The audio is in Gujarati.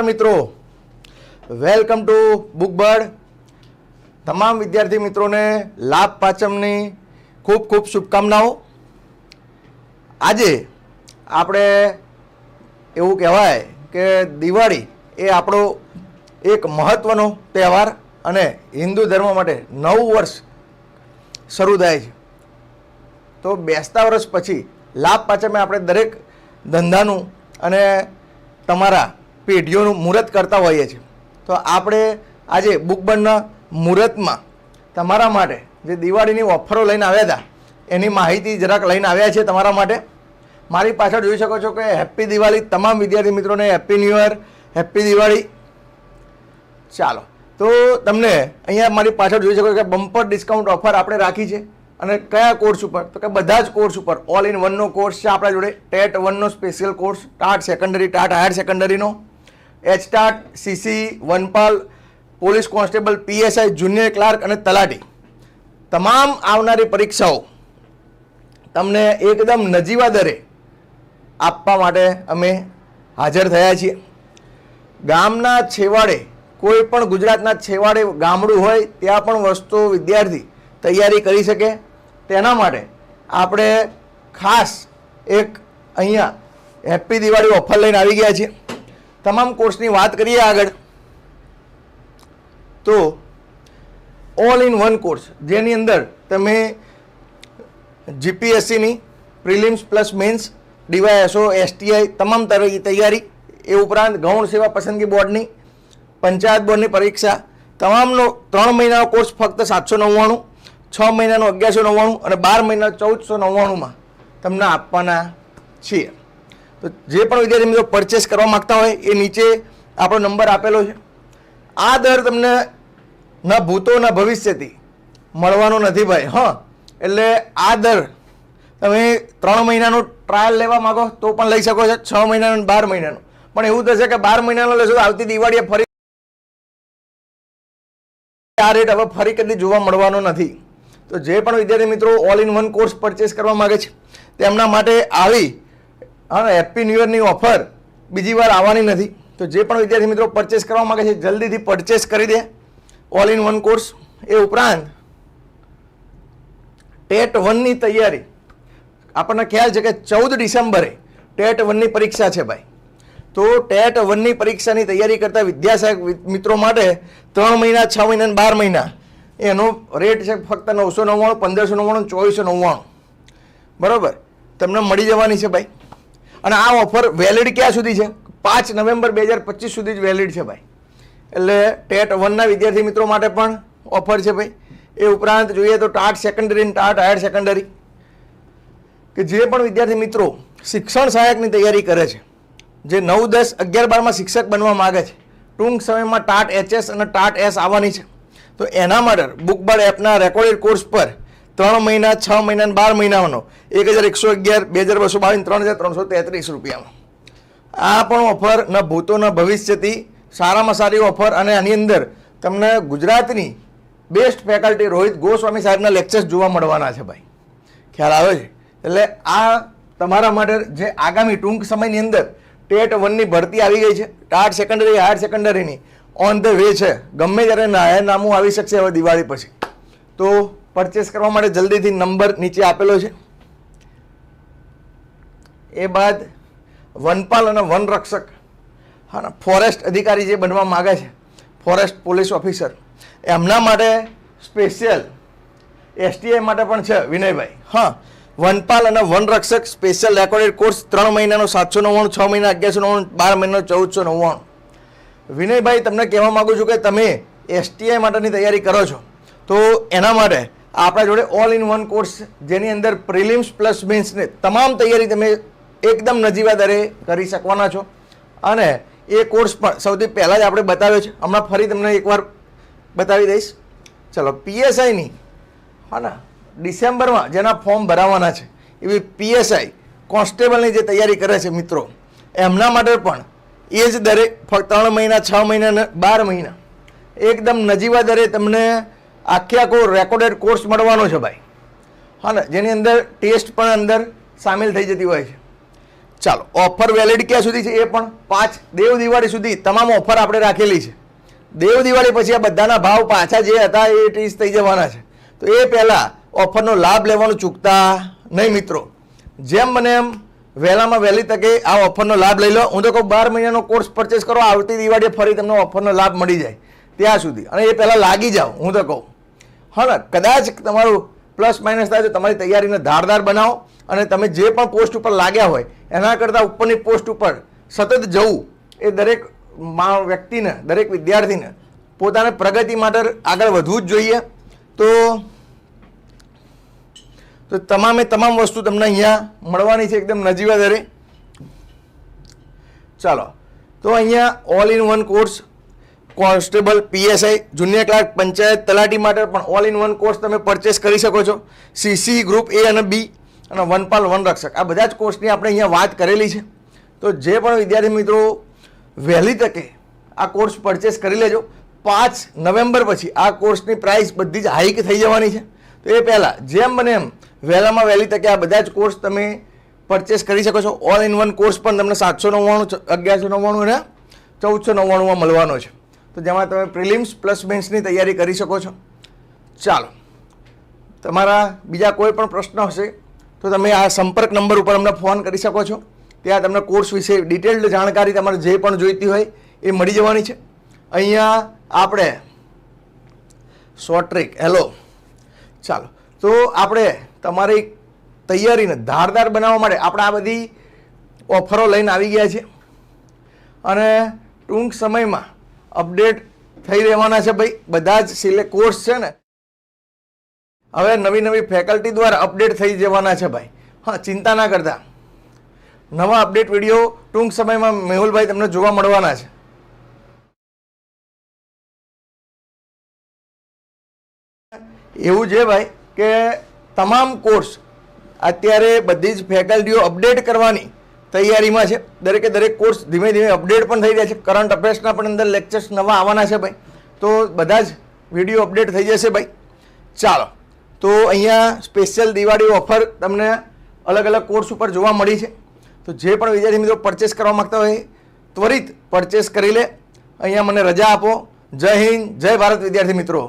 મિત્રો. વેલકમ ટુ બુકબર્ડ તમામ વિદ્યાર્થી મિત્રોને લાભ પાંચમની ખૂબ ખૂબ શુભકામનાઓ. આજે આપણે એવું કહેવાય કે દિવાળી એ આપણો એક મહત્ત્વનો તહેવાર અને હિન્દુ ધર્મ માટે નવું વર્ષ શરૂ થાય છે. તો બેસતા વર્ષ પછી લાભ પાંચમે આપણે દરેક ધંધાનું અને તમારા પેઢીઓનું મુહૂર્ત કરતા હોઈએ છીએ. તો આપણે આજે બુકબંડના મુહૂર્તમાં તમારા માટે જે દિવાળીની ઓફરો લઈને આવ્યા હતા, એની માહિતી જરાક લઈને આવ્યા છે તમારા માટે. મારી પાછળ જોઈ શકો છો કે હેપ્પી દિવાળી તમામ વિદ્યાર્થી મિત્રોને happy new year, happy Diwali. ચાલો, તો તમને અહીંયા મારી પાછળ જોઈ શકો કે બમ્પર ડિસ્કાઉન્ટ ઓફર આપણે રાખી છે. અને કયા કોર્સ ઉપર? તો કે બધા જ કોર્સ ઉપર. ઓલ ઇન વનનો કોર્સ છે આપણા જોડે. TET વનનો special course TAT secondary TAT higher સેકન્ડરીનો H TAT CC વનપાલ police constable PSI junior clerk અને તલાટી. તમામ આવનારી પરીક્ષાઓ તમને એકદમ નજીવા દરે આપવા માટે અમે હાજર થયા છીએ. ગામના છેવાડે, કોઈ પણ ગુજરાતના છેવાડે ગામડું હોય, ત્યાં પણ વસ્તુ વિદ્યાર્થી તૈયારી કરી શકે. તેના માટે આપણે ખાસ એક અહીંયા હેપ્પી દિવાળી ઓફર લઈને આવી ગયા છીએ. તમામ કોર્સની વાત કરીએ આગળ. તો ઓલ ઇન વન કોર્સ જેની અંદર તમે જીપીએસસીની prelims plus mains DYSO STI તમામ તૈયારી એ ઉપરાંત ગૌણ સેવા પસંદગી બોર્ડની, પંચાયત બોર્ડની પરીક્ષા, તમામનો ત્રણ મહિનાનો કોર્સ ફક્ત સાતસો નવ્વાણું, છ મહિનાનો અગિયારસો નવ્વાણું અને બાર મહિના ચૌદસો નવ્વાણુંમાં તમને આપવાના છીએ. તો જે પણ વિદ્યાર્થી મિત્રો પરચેસ કરવા માગતા હોય એ નીચે આપણો નંબર આપેલો છે. આ દર તમને ન ભૂતો ન ભવિષ્યથી મળવાનો નથી ભાઈ, હા. એટલે આ દર તમે ત્રણ મહિનાનો ટ્રાયલ લેવા માગો તો પણ લઈ શકો છો, છ મહિનાનો બાર મહિનાનો. પણ એવું થશે કે બાર મહિનાનો લેશો તો આવતી દિવાળીએ ફરી આ રેટ હવે ફરી કદી જોવા મળવાનો નથી. તો જે પણ વિદ્યાર્થી મિત્રો all in one course purchase કરવા માગે છે, તેમના માટે આવી હા હેપ્પી ન્યૂ યરની ઓફર બીજી વાર આવવાની નથી. તો જે પણ વિદ્યાર્થી મિત્રો પરચેસ કરવા માગે છે, જલ્દીથી પરચેસ કરી દે. ઓલ ઇન વન કોર્સ એ ઉપરાંત, ટેટ વનની તૈયારી. આપણને ખ્યાલ છે કે ચૌદ ડિસેમ્બરે ટેટ વનની પરીક્ષા છે ભાઈ. તો ટેટ વનની પરીક્ષાની તૈયારી કરતા વિદ્યાસહાયક મિત્રો માટે ત્રણ મહિના, છ મહિના અને બાર મહિના. એનો રેટ છે ફક્ત નવસો નવ્વાણું, પંદરસો નવ્વાણું ચોવીસો નવ્વાણું. બરાબર? તમને મળી જવાની છે ભાઈ. અને આ ઓફર વેલિડ ક્યાં સુધી છે? પાંચ નવેમ્બર બે હજાર પચીસ સુધી જ વેલિડ છે ભાઈ. એટલે ટેટ વનના વિદ્યાર્થી મિત્રો માટે પણ ઓફર છે ભાઈ. એ ઉપરાંત જોઈએ તો TAT secondary TAT higher secondary કે જે પણ વિદ્યાર્થી મિત્રો શિક્ષણ સહાયકની તૈયારી કરે છે, જે નવ, દસ, અગિયાર, બારમાં શિક્ષક બનવા માગે છે, ટૂંક સમયમાં ટાટ એચએસ અને ટાટ એસ આવવાની છે. તો એના માટે બુકબાર્ડ એપના રેકોર્ડેડ કોર્સ પર ત્રણ મહિના, છ મહિના બાર મહિનાનો. એક હજાર એકસો અગિયાર, બે હજાર બસો બાવીસ, ત્રણ હજાર ત્રણસો તેત્રીસ રૂપિયામાં આ પણ ઓફર ન ભૂતો ન ભવિષ્યથી, સારામાં સારી ઓફર અને આની અંદર તમને ગુજરાતની બેસ્ટ ફેકલ્ટી રોહિત ગોસ્વામી સાહેબના લેક્ચર્સ જોવા મળવાના છે ભાઈ. ખ્યાલ આવે છે? એટલે આ તમારા માટે જે આગામી ટૂંક સમયની અંદર ટેટ વનની ભરતી આવી ગઈ છે ટાટ સેકન્ડરી હાયર સેકન્ડરીની ઓન ધ વે છે. ગમે ત્યારે નામું આવી શકશે હવે દિવાળી પછી. તો પરચેસ કરવા માટે જલ્દીથી નંબર નીચે આપેલો છે. એ બાદ વનપાલ અને વનરક્ષક હા ફોરેસ્ટ અધિકારી જે બનવા માગે છે ફોરેસ્ટ પોલીસ ઓફિસર એમના માટે સ્પેશિયલ એસટીઆઈ માટે પણ છે વિનયભાઈ. હા, વનપાલ અને વનરક્ષક સ્પેશિયલ રેકોર્ડેડ કોર્સ ત્રણ મહિનાનો સાતસો નવ્વાણું, છ મહિના અગિયારસો નવ્વાણું, બાર મહિનાનો ચૌદસો નવ્વાણું. વિનયભાઈ, તમને કહેવા માગું છું કે તમે એસટીઆઈ માટેની તૈયારી કરો છો. તો એના માટે આપણા જોડે ઓલ ઇન વન કોર્સ જેની અંદર પ્રિલિમ્સ પ્લસ મેન્સને તમામ તૈયારી તમે એકદમ નજીવા દરે કરી શકવાના છો. અને એ કોર્સ પણ સૌથી પહેલાં જ આપણે બતાવ્યો છે. હમણાં ફરી તમને એકવાર બતાવી દઈશ. ચલો પીએસઆઈની હા ને, ડિસેમ્બરમાં જેના ફોર્મ ભરાવાના છે, એવી પીએસઆઈ કોન્સ્ટેબલની જે તૈયારી કરે છે મિત્રો, એમના માટે પણ એ જ દરે ત્રણ મહિના, છ મહિના બાર મહિના, એકદમ નજીવા દરે તમને આખે આખો રેકોર્ડેડ કોર્સ મળવાનો છે ભાઈ. હા ને, જેની અંદર ટેસ્ટ પણ અંદર સામેલ થઈ જતી હોય છે. ચાલો ઓફર વેલિડ ક્યાં સુધી છે એ પણ પાંચ દેવ દિવાળી સુધી તમામ ઓફર આપણે રાખેલી છે. દેવ દિવાળી પછી આ બધાના ભાવ પાછા જે હતા એ ત્રીસ થઈ જવાના છે. તો એ પહેલાં ઓફરનો લાભ લેવાનું ચૂકતા નહીં મિત્રો. જેમ મને એમ વહેલામાં વહેલી તકે આ ઓફરનો લાભ લઈ લો. હું તો કહું, બાર મહિનાનો કોર્સ પરચેસ કરો, આવતી દિવાળીએ ફરી તમને ઓફરનો લાભ મળી જાય. ત્યાં સુધી. અને એ પહેલાં લાગી જાઓ, હું તો કહું. હા ને, કદાચ તમારું પ્લસ માઇનસ થાય તો તમારી તૈયારીને ધારદાર બનાવો અને તમે જે પણ પોસ્ટ ઉપર લાગ્યા હોય, એના કરતાં ઉપરની પોસ્ટ ઉપર સતત જવું એ દરેક વ્યક્તિને, દરેક વિદ્યાર્થીને પોતાને પ્રગતિ માટે આગળ વધવું જ જોઈએ. તો તો તમામે તમામ વસ્તુ તમને અહીંયા મળવાની છે, એકદમ નજીવા દરે. ચાલો, તો અહીંયા all in one course constable PSI junior clerk, panchayat તલાટી માટે પણ ઓલ ઇન વન કોર્સ તમે પરચેસ કરી શકો છો. સીસી ગ્રુપ એ અને બી અને વનપાલ વન રક્ષક. આ બધા જ કોર્સની આપણે અહીંયા વાત કરેલી છે. તો જે પણ વિદ્યાર્થી મિત્રો વહેલી તકે આ કોર્સ પરચેસ કરી લેજો. પાંચ નવેમ્બર પછી આ કોર્સની પ્રાઇસ બધી જ હાઈક થઈ જવાની છે. તો એ પહેલાં જેમ બને એમ વહેલામાં વહેલી તકે આ બધા જ કોર્સ તમે પરચેસ કરી શકો છો. ઓલ ઇન વન કોર્સ પણ તમને સાતસો નવ્વાણું, અગિયારસો નવ્વાણું અને ચૌદસો નવ્વાણુંમાં મળવાનો છે. તો જેમાં તમે પ્રિલિમ્સ પ્લસ મેન્સની તૈયારી કરી શકો છો. ચાલો. તમારા બીજા કોઈ પણ પ્રશ્ન હશે, તો તમે આ સંપર્ક નંબર ઉપર અમને ફોન કરી શકો છો. ત્યાં તમને કોર્સ વિશે ડિટેલ્ડ જાણકારી તમારે જે પણ જોઈતી હોય એ મળી જવાની છે. અહીંયા આપણે શોર્ટ ટ્રીક હેલો ચાલો. તો આપણે તમારી તૈયારીને ધારદાર બનાવવા માટે આપણે આ બધી ઓફરો લઈને આવી ગયા છે અને ટૂંક સમયમાં અપડેટ થઈ રહેવાના છે ભાઈ. બધા જ સિલે કોર્સ છે ને. હવે નવી નવી ફેકલ્ટી દ્વારા અપડેટ થઈ જવાના છે ભાઈ. હા, ચિંતા ના કરતા. નવા અપડેટ વીડિયો ટૂંક સમયમાં મેહુલભાઈ તમને જોવા મળવાના છે. એવું છે ભાઈ કે તમામ કોર્સ અત્યારે બધી જ ફેકલ્ટીઓ અપડેટ કરવાની તૈયારીમાં છે. દરેકે દરેક કોર્સ ધીમે ધીમે અપડેટ પણ થઈ રહ્યા છે. કરંટ અફેર્સના પણ અંદર લેક્ચર્સ નવા આવવાના છે ભાઈ. તો બધા જ વીડિયો અપડેટ થઈ જશે ભાઈ. ચાલો. તો અહીંયા સ્પેશિયલ દિવાળી ઓફર તમને અલગ અલગ કોર્સ ઉપર જોવા મળી છે. તો જે પણ વિદ્યાર્થી મિત્રો પરચેસ કરવા માગતા હોય ત્વરિત પરચેસ કરી લે. અહીંયા મને રજા આપો. જય હિન્દ, જય ભારત વિદ્યાર્થી મિત્રો.